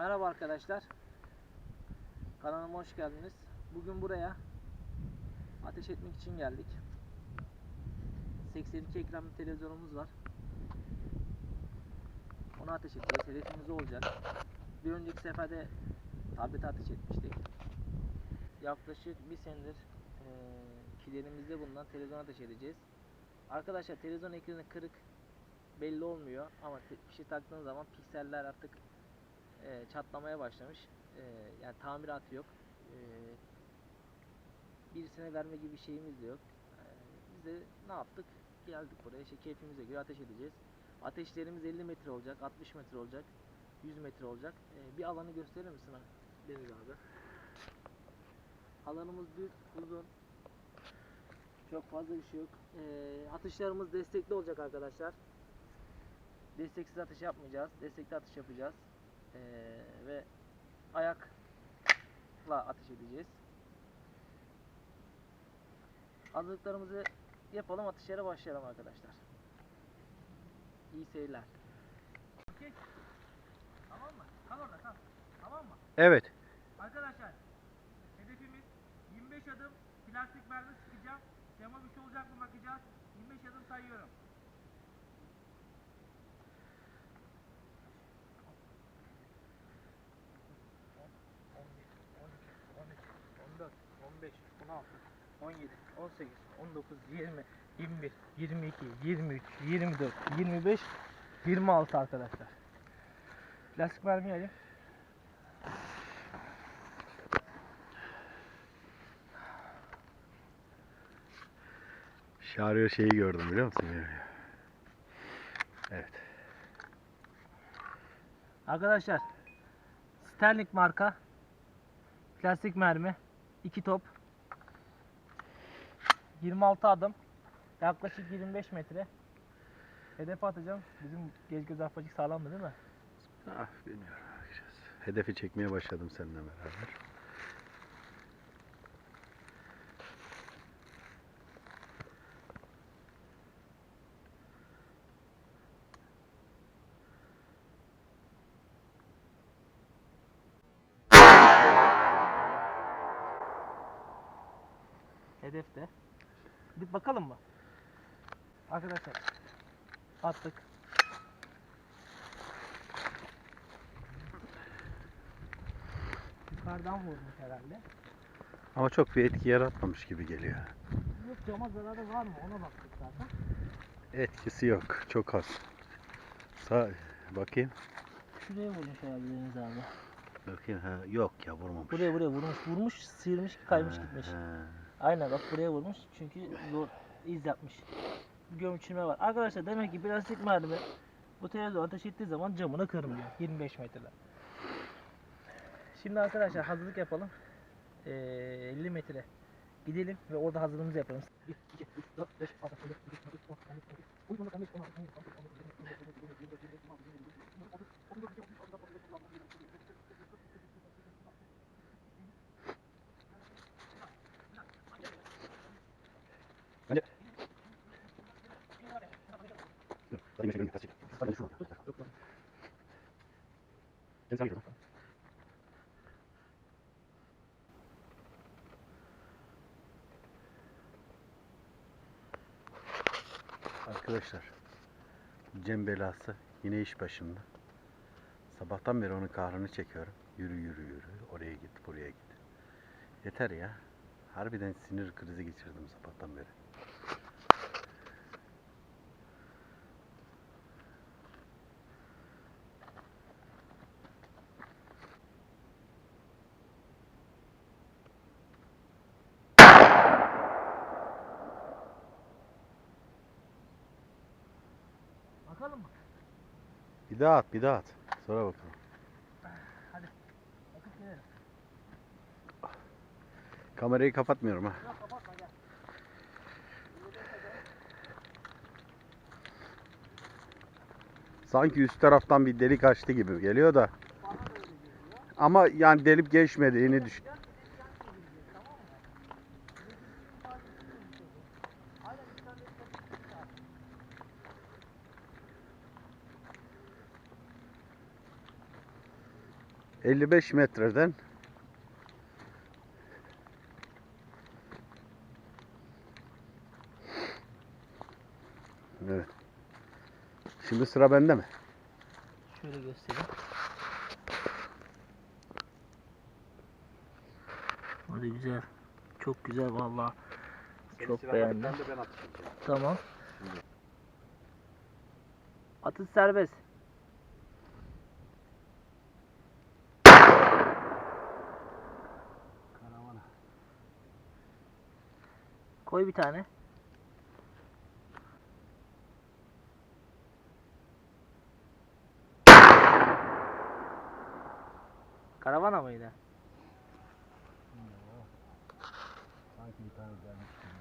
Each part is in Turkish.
Merhaba arkadaşlar. Kanalıma hoş geldiniz. Bugün buraya ateş etmek için geldik. 82 ekranlı televizyonumuz var. Onu ateş edeceğiz. Hedefimiz olacak. Bir önceki seferde tablete ateş etmiştik. Yaklaşık bir senedir e, kilerimizde bulunan televizyon ateş edeceğiz. Arkadaşlar televizyon ekranı kırık belli olmuyor ama bir şey taktığınız zaman pikseller artık e, çatlamaya başlamış. E, yani tamiratı yok. E, birisine verme gibi bir şeyimiz de yok. E, biz de ne yaptık? Geldik buraya işte keyfimize göre ateş edeceğiz. Ateşlerimiz 50 metre olacak, 60 metre olacak, 100 metre olacak. E, bir alanı gösterir misin Deniz abi? Alanımız büyük, uzun. Çok fazla bir şey yok. E, atışlarımız destekli olacak arkadaşlar. Desteksiz atış yapmayacağız. Destekli atış yapacağız. Ee, ve ayakla ateş edeceğiz. Hazırlıklarımızı yapalım atışlara başlayalım arkadaşlar. İyi seyirler. Tamam mı? Kal orada kal. Tamam mı? Evet. Arkadaşlar hedefimiz 25 adım plastik mermi sıkacağım. Tema bir şey olacak mı bakacağız. 25 adım sayıyorum. 17, 18, 19, 20, 21, 22, 23, 24, 25, 26 arkadaşlar. Plastik mermi alayım. Şarıyor şeyi gördüm biliyor musun? Evet. Arkadaşlar Sterling marka plastik mermi 2 top 26 adım. Yaklaşık 25 metre. Hedef atacağım. Bizim gez göz arpacık sağlamdı değil mi? Ah bilmiyorum. Bakacağız. Hedefi çekmeye başladım seninle beraber. Hedefte. Bir bakalım mı? Arkadaşlar attık. Yukarıdan vurmuş herhalde. Ama çok bir etki yaratmamış gibi geliyor. Yok cama zararı var mı ona baktık zaten. Etkisi yok. Çok az. Sağ bakayım. Şuraya vurmuş herhalde Deniz abi. Bakayım ha yok ya vurmamış. Buraya buraya vurmuş. Vurmuş, sıyırmış, kaymış gitmiş. He. Aynen bak buraya vurmuş çünkü zor iz yapmış. Gömçülme var. Arkadaşlar demek ki plastik mermi bu televizyon ateş ettiği zaman camını kırmıyor. 25 metreden. Şimdi arkadaşlar hazırlık yapalım. Ee, 50 metre gidelim ve orada hazırlığımızı yapalım. Arkadaşlar Cem belası yine iş başında. Sabahtan beri onun kahrını çekiyorum. Yürü yürü yürü. Oraya git buraya git. Yeter ya. Harbiden sinir krizi geçirdim sabahtan beri. Bir daha at bir daha at. Sonra bakalım. Bakıp gelelim. Kamerayı kapatmıyorum ha. Yok kapatma gel. Sanki üst taraftan bir delik açtı gibi geliyor da. Ama yani delip geçmediğini düşün. 55 metreden Evet. Şimdi sıra bende mi? Şöyle göstereyim. Hadi güzel. Çok güzel vallahi. Çok beğendim. de ben. Tamam. Atış serbest. Koy bir tane. Karavana mıydı?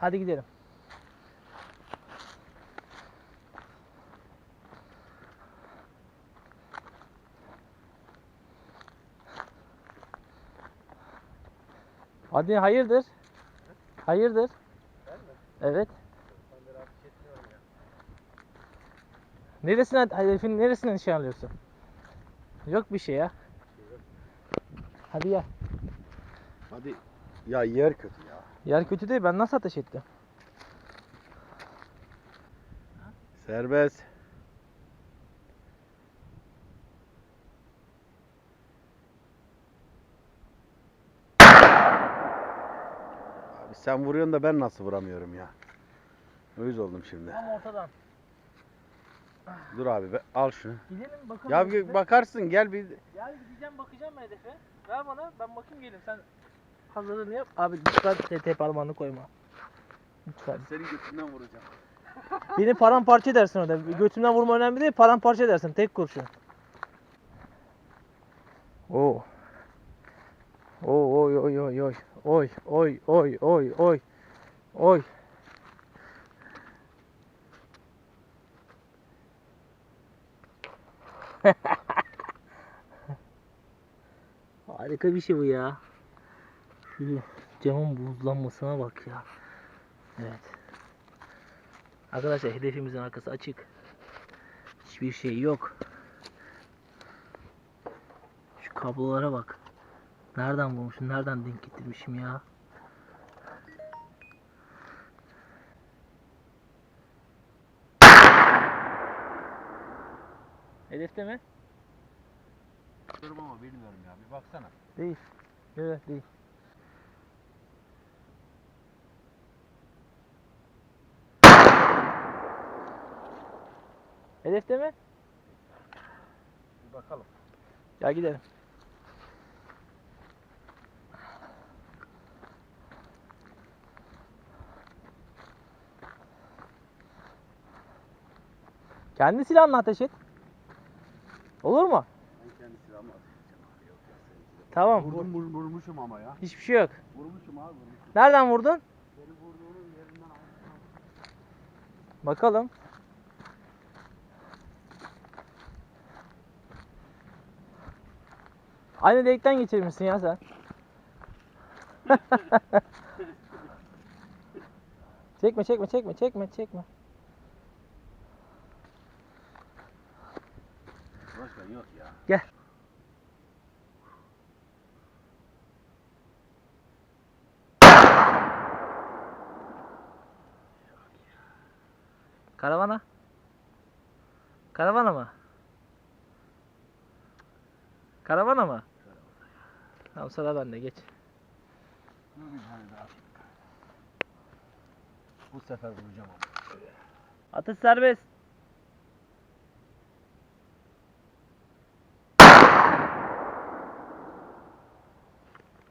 Hadi gidelim. Hadi hayırdır? Hayırdır? Evet. Neresine hedefin neresine nişan alıyorsun? Yok bir şey ya. Hadi gel. Hadi. Ya yer kötü ya. Yer kötü değil ben nasıl ateş ettim? Serbest. Abi sen vuruyorsun da ben nasıl vuramıyorum ya. Uyuz oldum şimdi. Tam ortadan. Dur abi be, al şunu. Gidelim bakalım. Ya hedefe. bakarsın gel bir. Gel gideceğim bakacağım hedefe. Ver bana ben bakayım gelin sen hazırlığını yap. Abi lütfen TT parmağını koyma. Lütfen. Senin götünden vuracağım. Beni paramparça edersin orada. Götümden vurma önemli değil paramparça edersin tek kurşun. Oo. Oo oy oy oy oy. Oy oy oy oy oy. Oy. Harika bir şey bu ya. Şu camın buzlanmasına bak ya. Evet. Arkadaşlar hedefimizin arkası açık. Hiçbir şey yok. Şu kablolara bak. Nereden bulmuşum? Nereden denk getirmişim ya? Hedefte mi? Durum ama bilmiyorum ya. Bir baksana. Değil. Evet değil. Hedefte mi? Bir bakalım. Gel gidelim. Kendi silahınla ateş et. Olur mu? Ben kendi abi. Yok ya de. Tamam. Vurdum, vur- vurmuşum ama ya. Hiçbir şey yok. Vurmuşum abi vurmuşum. Nereden vurdun? Seni vurduğunun yerinden aldım. Bakalım. Aynı delikten geçirmişsin ya sen. çekme çekme çekme çekme çekme. Yok ya. Gel. Karavana. Karavana mı? Karavana mı? Tamam sıra bende geç. Bu sefer vuracağım ama. Atış serbest.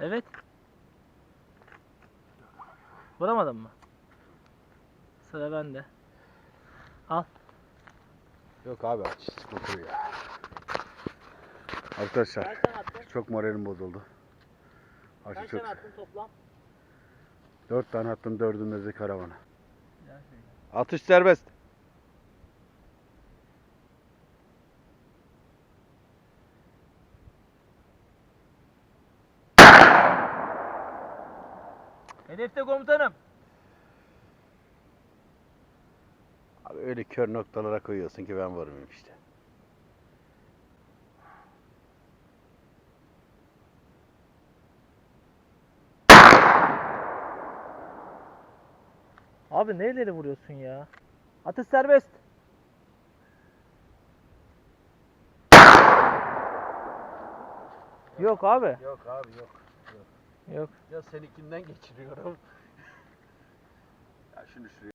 Evet. Vuramadın mı? Sıra bende. Yok abi aç sıkıntı ya. Arkadaşlar Kaç tane attın? çok moralim bozuldu. Artık Kaç çok. tane attın toplam? Dört tane attım dördünde de karavana. Atış serbest. Hedefte komutanım. Abi öyle kör noktalara koyuyorsun ki ben varım işte. Abi neleri vuruyorsun ya? Atış serbest. Yok, abi. Yok abi yok. Yok. Ya seninkinden geçiriyorum. ya şunu şuraya